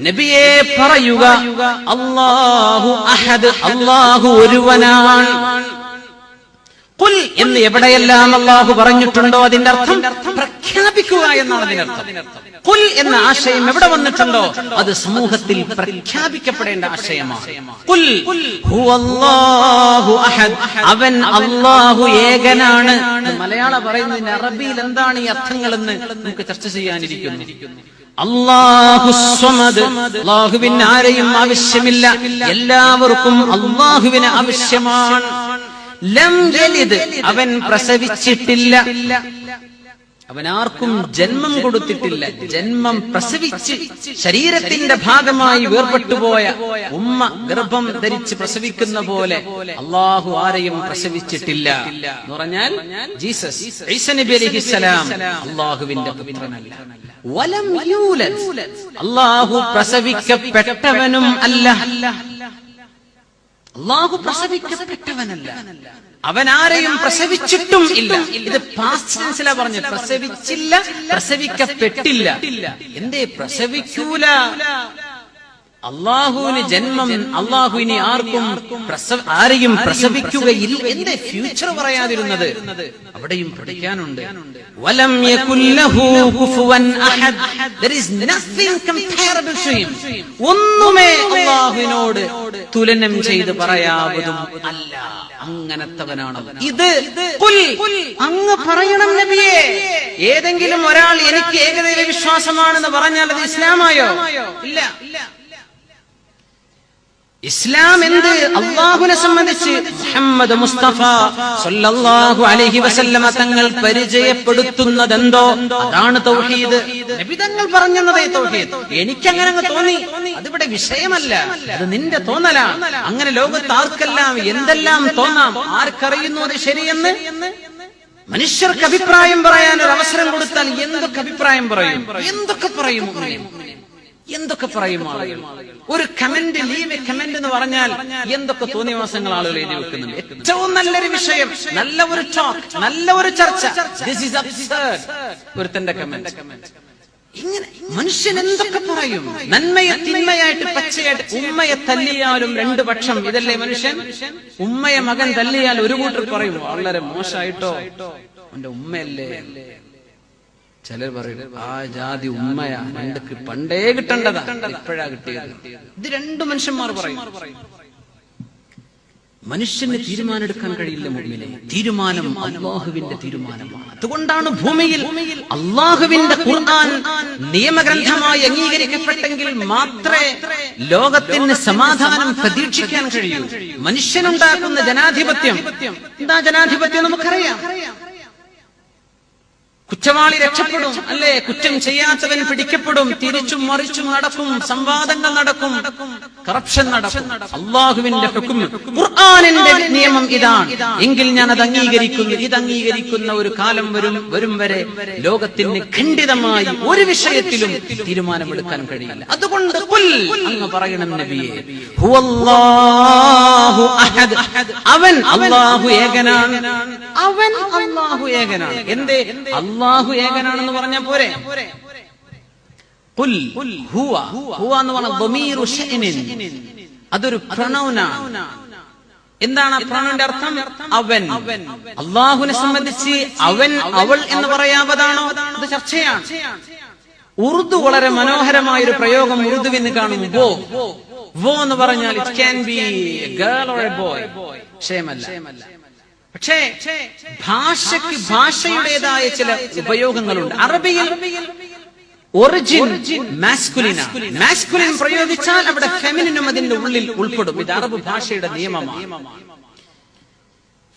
നബിയെ പറയുക അല്ലാഹു അഹദ് അല്ലാഹു ഒരുവനാണ്. കുൽ എന്ന് എവിടെയെല്ലാം അള്ളാഹു പറഞ്ഞിട്ടുണ്ടോ അതിന്റെ അർത്ഥം? പ്രഖ്യാപിക്കുക എന്നാണ് അതിനർത്ഥം. കുൽ എന്ന ആശയം എവിടെ വന്നിട്ടുണ്ടോ? അത് സമൂഹത്തിൽ പ്രഖ്യാപിക്കപ്പെടേണ്ട ആശയമാണ്. അഹദ്. അവൻ അള്ളാഹു ഏകനാണ്. മലയാള പറയുന്നതിന് അറബിയിൽ എന്താണ് ഈ അർത്ഥങ്ങളെന്ന് നമുക്ക് ചർച്ച ചെയ്യാനിരിക്കുന്നു. അള്ളാഹുവിന് ആരെയും ആവശ്യമില്ല. എല്ലാവർക്കും അള്ളാഹുവിന് ആവശ്യമാണ്. ലം അവൻ പ്രസവിച്ചിട്ടില്ല. അവൻ ആർക്കും ജന്മം കൊടുത്തിട്ടില്ല. ജന്മം പ്രസവിച്ച് ശരീരത്തിന്റെ ഭാഗമായി വേർപെട്ടുപോയ ഉമ്മ ഗർഭം ധരിച്ച് പ്രസവിക്കുന്ന പോലെ അള്ളാഹു ആരെയും പ്രസവിച്ചിട്ടില്ല. എന്ന് പറഞ്ഞാൽ ജീസസ് അള്ളാഹുവിന്റെ പുത്രനല്ല. വലം അള്ളാഹു പ്രസവിക്കപ്പെട്ടവനും അല്ല. അള്ളാഹു പ്രസവിക്കപ്പെട്ടവനല്ല. അവൻ ആരെയും പ്രസവിച്ചിട്ടും ഇല്ല. ഇത് പാസ്റ്റ് ടെൻസിലാ പറഞ്ഞു. പ്രസവിച്ചില്ല പ്രസവിക്കപ്പെട്ടില്ല. എന്തേ പ്രസവിക്കൂല? അള്ളാഹുവിന് ജന്മം അള്ളാഹു ഇനി ആർക്കും ആരെയും പ്രസവിക്കുകയില്ല. എന്റെ ഫ്യൂച്ചർ പറയാതിരുന്നത്? അവിടെയും പഠിക്കാനുണ്ട്. വലം ഒന്നുമേ അള്ളാഹുവിനോട് തുലനം ചെയ്ത് പറയാവതും അല്ല. അങ്ങനത്തവനാണ്. ഇത് അങ്ങ് പറയണം നബിയെ. ഏതെങ്കിലും ഒരാൾ എനിക്ക് ഏകദൈവ വിശ്വാസമാണെന്ന് പറഞ്ഞാൽ അത് ഇസ്ലാമായോ? ഇല്ല. ഇസ്ലാം എന്ത്? അള്ളാഹുനെ സംബന്ധിച്ച് മുഹമ്മദ് മുസ്തഫ സല്ലല്ലാഹു അലൈഹി വസല്ലമ തങ്ങൾ പരിചയപ്പെടുത്തുന്നതെന്തോ? അതാണ് തൗഹീദ്. നബി തങ്ങൾ പറഞ്ഞതേ തൗഹീദ്. എനിക്കങ്ങനെ അങ്ങ് തോന്നി. അതിവിടെ വിഷയമല്ല. അത് നിന്റെ തോന്നലാണ് അങ്ങനെ ലോകത്ത് ആർക്കെല്ലാം എന്തെല്ലാം തോന്നാം? ആർക്കറിയുന്നു അത് ശരിയെന്ന്? മനുഷ്യർക്ക് അഭിപ്രായം പറയാൻ ഒരു അവസരം കൊടുത്താൽ എന്തൊക്കെ അഭിപ്രായം പറയും? എന്തൊക്കെ പറയും? എന്തൊക്കെ പറയും ആളുകൾ? ഒരു കമന്റ് ലീവ് കമന്റ് എന്ന് പറഞ്ഞാൽ എന്തൊക്കെ തോന്നിയ തോന്നിവാസങ്ങൾ ആളുകൾ എഴുതി വെക്കുന്നുണ്ട്? ഏറ്റവും നല്ലൊരു വിഷയം നല്ല ഒരു ടോക്ക് നല്ല ഒരു ചർച്ച. ദിസ് ഈസ് അബ്സേർഡ് ഒരുത്തന്റെ കമന്റ് ഇങ്ങനെ മനുഷ്യൻ എന്തൊക്കെ പറയും? നന്മയെ തിന്മയായിട്ട് പച്ചയായിട്ട് ഉമ്മയെ തല്ലിയാലും രണ്ടു പക്ഷം ഇതല്ലേ മനുഷ്യൻ? ഉമ്മയെ മകൻ തല്ലിയാൽ ഒരു കൂട്ടർ പറയും വളരെ മോശമായിട്ടോ? അവന്റെ ഉമ്മയല്ലേ? ചിലർ പറയും ആ ജാതി ഉമ്മയാ രണ്ടക്ക് പണ്ടേ കിട്ടേണ്ടതാ. ഇപ്പോഴാ കിട്ടിയത്. ഇത് രണ്ടു മനുഷ്യന്മാർ പറയും. മനുഷ്യന് തീരുമാനമെടുക്കാൻ കഴിയില്ല മുഴുവനെ തീരുമാനം അള്ളാഹുവിന്റെ തീരുമാനമാണ്. അതുകൊണ്ടാണ് ഭൂമിയിൽ അള്ളാഹുവിന്റെ ഖുർആൻ നിയമഗ്രന്ഥമായി അംഗീകരിക്കപ്പെട്ടെങ്കിൽ മാത്രമേ ലോകത്തിന് സമാധാനം പ്രതീക്ഷിക്കാൻ കഴിയൂ. മനുഷ്യനുണ്ടാക്കുന്ന ജനാധിപത്യം. എന്താ ജനാധിപത്യം? നമുക്കറിയാം. കുറ്റവാളി രക്ഷപ്പെടും അല്ലേ? കുറ്റം ചെയ്യാത്തവൻ പിടിക്കപ്പെടും തിരിച്ചും മറിച്ചും നടക്കും സംവാദങ്ങൾ നടക്കും കറപ്ഷൻ നടക്കും. അള്ളാഹുവിന്റെ ഖുർആാനിന്റെ നിയമം ഇതാണ്. എങ്കിൽ ഞാൻ അത് അംഗീകരിക്കുന്നു. ഇത് അംഗീകരിക്കുന്ന ഒരു കാലം വരും വരും വരെ ലോകത്തിന് ഖണ്ഡിതമായി ഒരു വിഷയത്തിലും തീരുമാനമെടുക്കാൻ കഴിയില്ല. അതുകൊണ്ട് അങ്ങ് പറയണം നബിയെ അവൻ അള്ളാഹു ഏകനാണ്. അവൻ അള്ളാഹു ഏകനാണ്. എന്തേ? അള്ളാഹു അള്ളാഹു ഏകനാണെന്ന് പറഞ്ഞ പോരെ? എന്ന് അതൊരു എന്താണ് പ്രണവന്റെ അർത്ഥം? അവൻ. അള്ളാഹുവിനെ സംബന്ധിച്ച് അവൻ അവൾ എന്ന് പറയാവതാണോ? അത് ചർച്ചയാണ്. ഉറുദു വളരെ മനോഹരമായ ഒരു പ്രയോഗം ഉറുദുവിന് കാണുന്നു. വോ. വോ എന്ന് പറഞ്ഞാൽ it can be girl or a boy ക്ഷേമല്ല. പക്ഷേ ഭാഷയ്ക്ക് ഭാഷയുടേതായ ചില ഉപയോഗങ്ങളുണ്ട്. അറബിയിൽ ഒറിജിൻ മാസ്കുലിന മാസ്കുലിൻ പ്രയോഗിച്ചാൽ അവിടെ ഫെമിനിനും അതിന്റെ ഉള്ളിൽ ഉൾപ്പെടും. ഇത് അറബ് ഭാഷയുടെ നിയമമാണ്.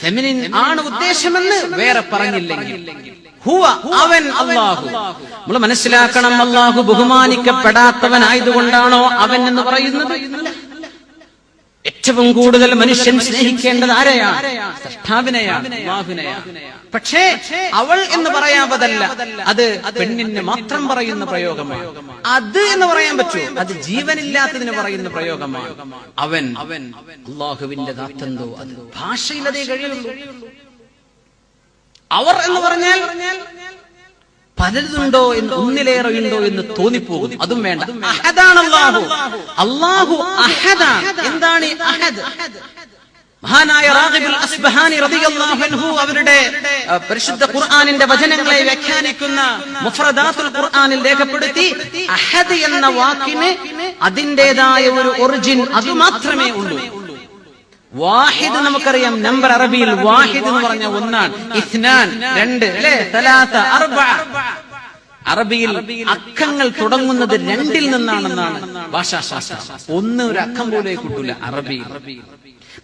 ഫെമിനിൻ ആണ് ഉദ്ദേശമെന്ന് വേറെ പറഞ്ഞില്ലെങ്കിൽ. ഹുവ അവൻ അള്ളാഹു നമ്മൾ മനസ്സിലാക്കണം അള്ളാഹു ബഹുമാനിക്കപ്പെടാത്തവനായതുകൊണ്ടാണോ അവൻ എന്ന് പറയുന്നത്. ഏറ്റവും കൂടുതൽ മനുഷ്യൻ സ്നേഹിക്കേണ്ടത് ആരെയാണ് സൃഷ്ടാവിനെയാണ് പക്ഷേ അവൾ എന്ന് പറയാവതല്ല അത് പെണ്ണിന് മാത്രം പറയുന്ന പ്രയോഗമാണ്. അത് എന്ന് പറയാൻ പറ്റൂ അത് ജീവനില്ലാത്തതിന് പറയുന്ന പ്രയോഗമാണ്. അവൻ അവൻ അള്ളാഹുവിന്റെ കാത്തന്തോ അത് ഭാഷയിലതേ കഴിയുള്ളൂ. അവർ എന്ന് പറഞ്ഞാൽ പലതുണ്ടോ എന്ന് ഒന്നിലേറെ ഉണ്ടോ എന്ന് തോന്നിപ്പോകും അതും വേണ്ട. അഹദാണ് അള്ളാഹു അള്ളാഹു അഹദാണ്. എന്താണ് ഈ അഹദ്? മഹാനായ റാഗിബുൽ അസ്ബഹാനി റളിയല്ലാഹു അൻഹു അവരുടെ പരിശുദ്ധ ഖുർആനിന്റെ വചനങ്ങളെ വ്യാഖ്യാനിക്കുന്ന മുഫ്രദാത്തുൽ ഖുർആനിൽ രേഖപ്പെടുത്തി അഹദ് എന്ന വാക്കിന് അതിന്റേതായ ഒരു ഒറിജിൻ അത് മാത്രമേ ഉള്ളൂ. വാഹിദ് നമുക്കറിയാം. നമ്പർ അറബിയിൽ വാഹിദ് എന്ന് പറഞ്ഞ ഒന്നാണ്. ഇസ്നാൻ രണ്ട് അല്ലേ? തലാത്ത അർബ അറബിയിൽ അക്കങ്ങൾ തുടങ്ങുന്നത് രണ്ടിൽ നിന്നാണെന്നാണ്. ഭാഷാശാസ്ത്രം. ഒന്ന് ഒരു അക്കം പോലെ കിട്ടൂല അറബി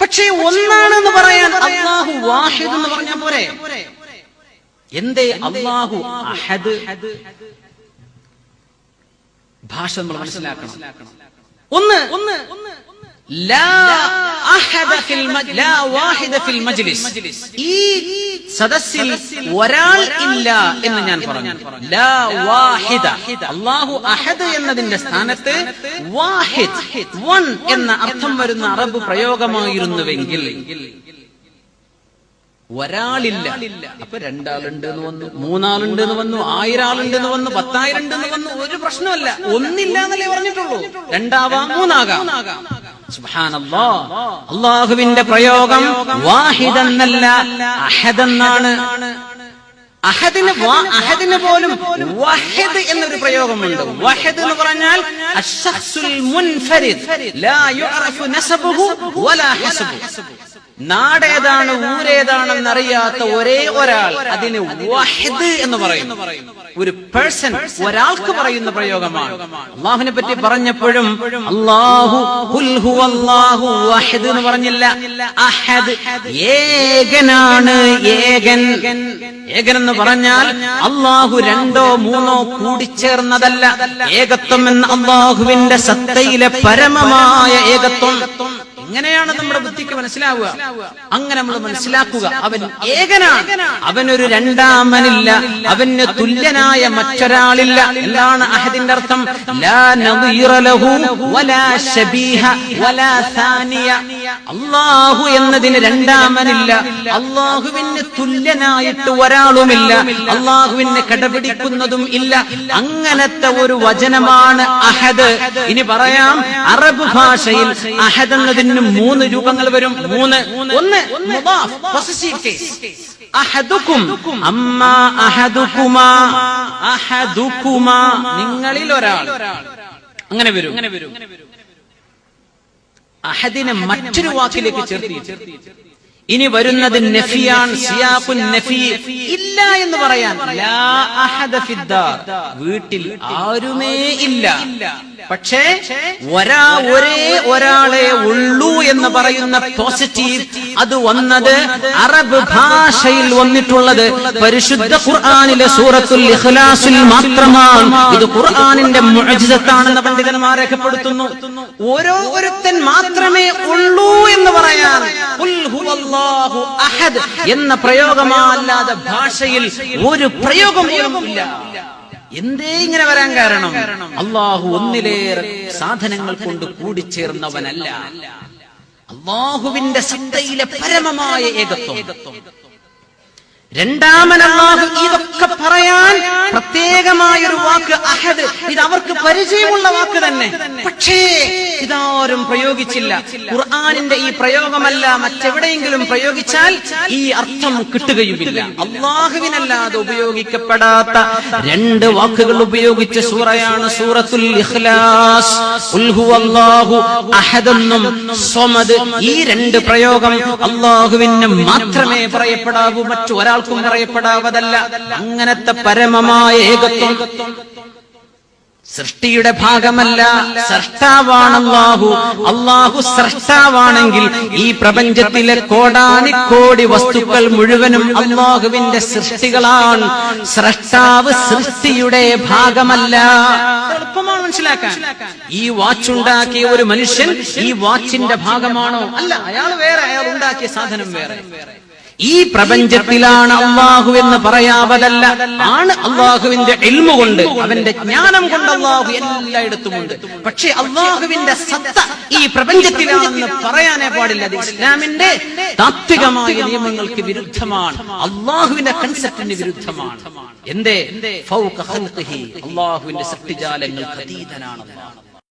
പക്ഷേ ഒന്നാണെന്ന് പറയാൻ അള്ളാഹു വാഹിദ് എന്ന് പറഞ്ഞ പോരെ? എന്തേ അള്ളാഹു അഹദ്? ഭാഷ നമ്മൾ മനസ്സിലാക്കണം. ഒന്ന്. ഒന്ന്. ലാ ഈ സദസ്സിൽ ഒരാൾ ഇല്ല എന്ന് ഞാൻ പറഞ്ഞു. അള്ളാഹു അഹദ് എന്നതിന്റെ സ്ഥാനത്ത് വാഹിദ് വൺ എന്ന അർത്ഥം വരുന്ന അറബ് പ്രയോഗമായിരുന്നുവെങ്കിൽ ഒരാളില്ല. അപ്പൊ രണ്ടാളുണ്ട് എന്ന് വന്നു മൂന്നാളുണ്ട് എന്ന് വന്നു ആയിരം ആളുണ്ട് എന്ന് വന്നു പത്തായിരം ഉണ്ട് എന്ന് വന്നു. ഒരു പ്രശ്നമല്ല. ഒന്നില്ല എന്നല്ലേ പറഞ്ഞിട്ടുള്ളൂ. രണ്ടാവാം മൂന്നാകാം. അള്ളാഹുവിന്റെ പ്രയോഗം വാഹിദെന്നല്ല അഹദെന്നാണ്. അഹദിന് അഹദിന് പോലും വഹദ് എന്നൊരു പ്രയോഗമുണ്ട്. വഹദ് എന്ന് പറഞ്ഞാൽ അശ്ശഖ്സുൽ മുൻഫരിദ്. ലാ യുഅറഫു നസബുഹു വലാ ഹസബുഹു. നാടേതാണ് ഊരേതാണെന്ന് അറിയാത്ത ഒരേ ഒരാൾ അതിന് വഹദ് എന്ന് പറയും ഒരു പേഴ്സൺ ഒരാൾക്ക് പറയുന്ന പ്രയോഗമാണ്. അള്ളാഹുവിനെ പറ്റി പറഞ്ഞപ്പോഴും അള്ളാഹു ഹുവല്ലാഹു വഹദ് എന്ന് പറഞ്ഞില്ല. അഹദ് ഏകനാണ് ഏകൻ. ഏകൻ എന്ന് പറഞ്ഞാൽ അള്ളാഹു രണ്ടോ മൂന്നോ കൂടിച്ചേർന്നതല്ല. ഏകത്വം എന്ന അള്ളാഹുവിന്റെ സത്തയിലെ പരമമായ ഏകത്വം. എങ്ങനെയാണ് നമ്മുടെ ബുദ്ധിക്ക് മനസ്സിലാവുക. അങ്ങനെ നമ്മൾ മനസ്സിലാക്കുക. അവൻ ഏകനാണ്. അവനൊരു രണ്ടാമനില്ല. അവന് തുല്യനായ മറ്റൊരാളില്ല. എന്താണ് അഹദിന്റെ അർത്ഥം? ലാ നദീറ ലഹു വലാ വലാ സാനിയ. അള്ളാഹു എന്നതിന് രണ്ടാമനില്ല. അള്ളാഹുവിന് തുല്യനായിട്ട് ഒരാളുമില്ല. അള്ളാഹുവിനെ കടപിടിക്കുന്നതും ഇല്ല. അങ്ങനത്തെ ഒരു വചനമാണ് അഹദ്. ഇനി പറയാം അറബ് ഭാഷയിൽ അഹദ് എന്നതിന് മൂന്ന് രൂപങ്ങൾ വരും. മൂന്ന്. ഒന്ന് മുദാഫ്, ഒരാൾ അങ്ങനെ അഹദുക്കുമാ നിങ്ങളിൽ ഒരാൾ. അങ്ങനെ വരും അങ്ങനെ വരും. അഹദിനെ മറ്റൊരു വാക്കിലേക്ക് ചേർത്തി ഇനി വരുന്നത് നഫിയാൻ സിയാഖുൻ നഫി ഇല്ല എന്ന് പറയാൻ ലാ അഹദ ഫിദ്ദാർ. വീട്ടിൽ ആരുമേ ഇല്ല. പക്ഷേ ഒരാ ഒരേ ഒരാളെ ഉള്ളൂ എന്ന് പറയുന്ന പോസിറ്റീവ് അത് വന്നത് അറബ് ഭാഷയിൽ വന്നിട്ടുള്ളത് പരിശുദ്ധ ഖുർആാനിലെ സൂറത്തുൽ ഇഖ്ലാസിൽ മാത്രമാണ്. ഇത് ഖുർആാനിന്റെ മുഴജിതത്താണെന്ന് പണ്ഡിതന്മാർ രേഖപ്പെടുത്തുന്നു. ഓരോ ഒരുത്തൻ മാത്രമേ ഉള്ളൂ എന്ന് പറയാൻ എന്ന പ്രയോഗമല്ലാതെ ഭാഷയിൽ ഒരു പ്രയോഗം പോലും ഇല്ല. എന്തേ ഇങ്ങനെ വരാൻ കാരണം? അള്ളാഹു ഒന്നിലേറെ സാധനങ്ങൾ കൊണ്ട് കൂടിച്ചേർന്നവനല്ല. അള്ളാഹുവിന്റെ സത്തയിലെ പരമമായ ഏകത്വം. രണ്ടാമൻ അള്ളാഹു ഇതൊക്കെ പറയാൻ പ്രത്യേകമായ ഒരു വാക്ക് അഹദ്. ഇത് അവർക്ക് പരിചയമുള്ള വാക്ക് തന്നെ. പക്ഷേ ഇതാരും പ്രയോഗിച്ചില്ല. ഖുർആാനിന്റെ ഈ പ്രയോഗമല്ല മറ്റെവിടെയെങ്കിലും പ്രയോഗിച്ചാൽ ഈ അർത്ഥം കിട്ടുകയുമില്ല. അള്ളാഹുവിനല്ലാതെ ഉപയോഗിക്കപ്പെടാത്ത രണ്ട് വാക്കുകൾ ഉപയോഗിച്ച സൂറയാണ് സൂറത്തുൽ ഇഖ്ലാസ്. സ്വമദ്. ഈ രണ്ട് പ്രയോഗം അള്ളാഹുവിന് മാത്രമേ പറയപ്പെടാവൂ മറ്റു ഒരാൾക്കും പറയപ്പെടാവതല്ല. അങ്ങനത്തെ പരമമായ ഏകത്വം സൃഷ്ടിയുടെ ഭാഗമല്ല. സൃഷ്ടാവാണ് അള്ളാഹു അള്ളാഹു സൃഷ്ടാവാണെങ്കിൽ ഈ പ്രപഞ്ചത്തിലെ കോടാനിക്കോടി വസ്തുക്കൾ മുഴുവനും അള്ളാഹുവിന്റെ സൃഷ്ടികളാണ്. സൃഷ്ടാവ് സൃഷ്ടിയുടെ ഭാഗമല്ല. എളുപ്പമാണ് മനസ്സിലാക്കാൻ. ഈ വാച്ചുണ്ടാക്കിയ ഒരു മനുഷ്യൻ ഈ വാച്ചിന്റെ ഭാഗമാണോ? അല്ല അയാൾ വേറെ അയാൾ ഉണ്ടാക്കിയ സാധനം വേറെ. ഈ പ്രപഞ്ചത്തിലാണ് അള്ളാഹു എന്ന് പറയാവതല്ല. ആണ് അള്ളാഹുവിന്റെ എൽമു കൊണ്ട് അവന്റെ ജ്ഞാനം കൊണ്ട് അള്ളാഹു എല്ലായിടത്തുമുണ്ട് പക്ഷെ അള്ളാഹുവിന്റെ സത്ത ഈ പ്രപഞ്ചത്തിലാണെന്ന് പറയാനേ പാടില്ല. ഇസ്ലാമിന്റെ താത്വികമായ നിയമങ്ങൾക്ക് വിരുദ്ധമാണ്. അള്ളാഹുവിന്റെ കൺസെപ്റ്റിന് വിരുദ്ധമാണ്. എന്തേ. അള്ളാഹുവിന്റെ സൃഷ്ടിജാലങ്ങൾക്ക് അതീതനാണ്.